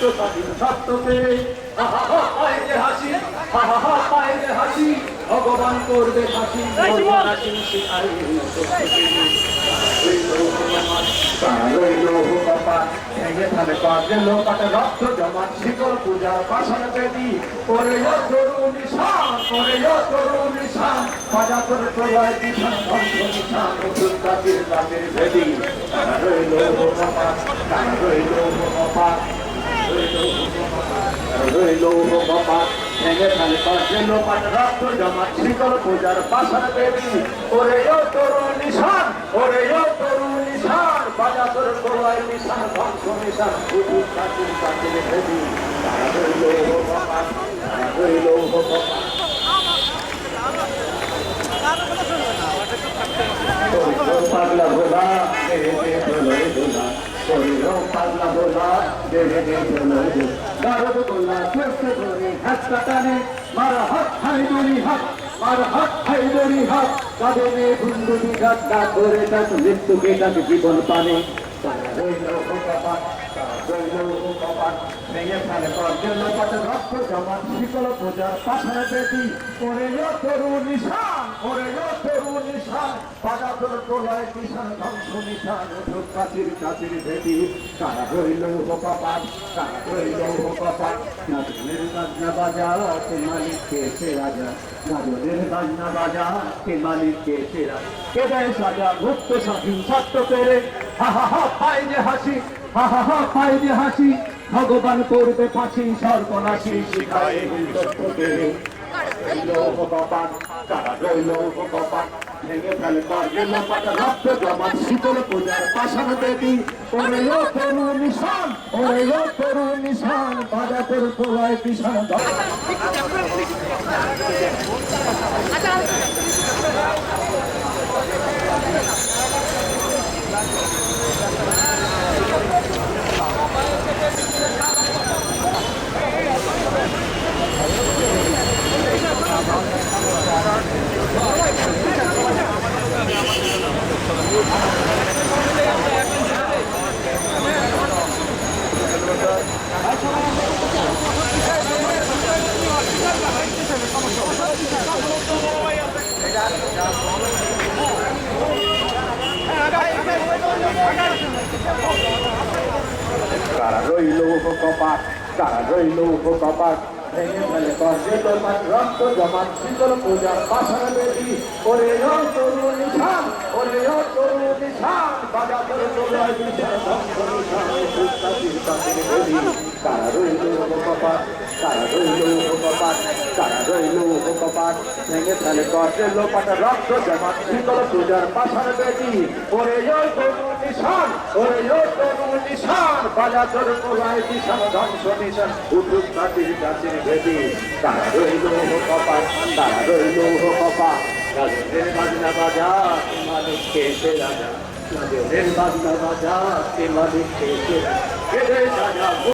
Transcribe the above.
রক্ত স্বাধীন সত্যতে আহা হা পায় যে হাসি আহা হা পায় যে হাসি ভগবান করবে হাসি হাসি শিখাই রক্ত জমা শিকল পূজা পাশান বেদি। করে তরু নিশান করে তরু নিশান বাজা করে প্রলয় দিশান ধ্বংস নিশান ওষুধ কাতির কাতির বেদি। রইল রইল বাবা ভেঙে ফেলে পাঁচে লোকাতে রক্ত জমা শিকল পূজার পাশান বেদি করে তরু নিশান করে তরু নিশান বাজা করে প্রলয় নিশান ধ্বংস নিশান তারা তারা পাগলা দোলা শরীর পাগলা ভোলা দেহে দেহে প্রলয় দোলা গারদ গোলা সুস্থ করে হাত কাটানে মারা হাত হাই দড়ি হাত মার হাত হাই দড়ি হাত কাঁদনে গুনগুনি গাছ ডাক করে তাক মৃত্যুকে জীবন পানে। রইল ভেঙে ফেলে। গর্জের পাতে রক্ত জমা শিকল পূজার পাশানে বেদি করে তরু নিশান করে তরু নিশান বাজা তোর তোলায় নিশান ধ্বংস নিশান ওঠো কাচির কাচির বেদি, কারা রইল ভগবান কারা রইল ভগবান নাচনের বাজনা বাজা, কে মালিক, কে সে রাজা? নাচনের বাজনা বাজা, কে মালিক, কে হাসি। ভগবান করবে ফাঁসি সর্বনাশী ভগবান কারা রইল কপাট কারা রইল কপাট ভেঙে ফেলে লোপাট রক্ত জমা শীতল পূজার পাশান বেদি ওরে তরু নিশান ওরে তরু নিশান বাজা করে প্রলয় নিশান কারা রইল কপাট কারা রইল কপাট কারা রইল কপাট ভেঙে ফেলে গর্জে লোপাট রক্ত জমা শীতল পূজার পাশান বেদি ওরে ও তরু নিশান ওরে ও তরু নিশান বাজা তোর প্রলয় নিশান ধ্বংস নিশান উঠুক কাতির কাতির বেদি তারা রইল কপাট তারা রইল রাজের বাজনা বাজা মালিক কেসে রাজা। বাজনা বাজা কে রাজা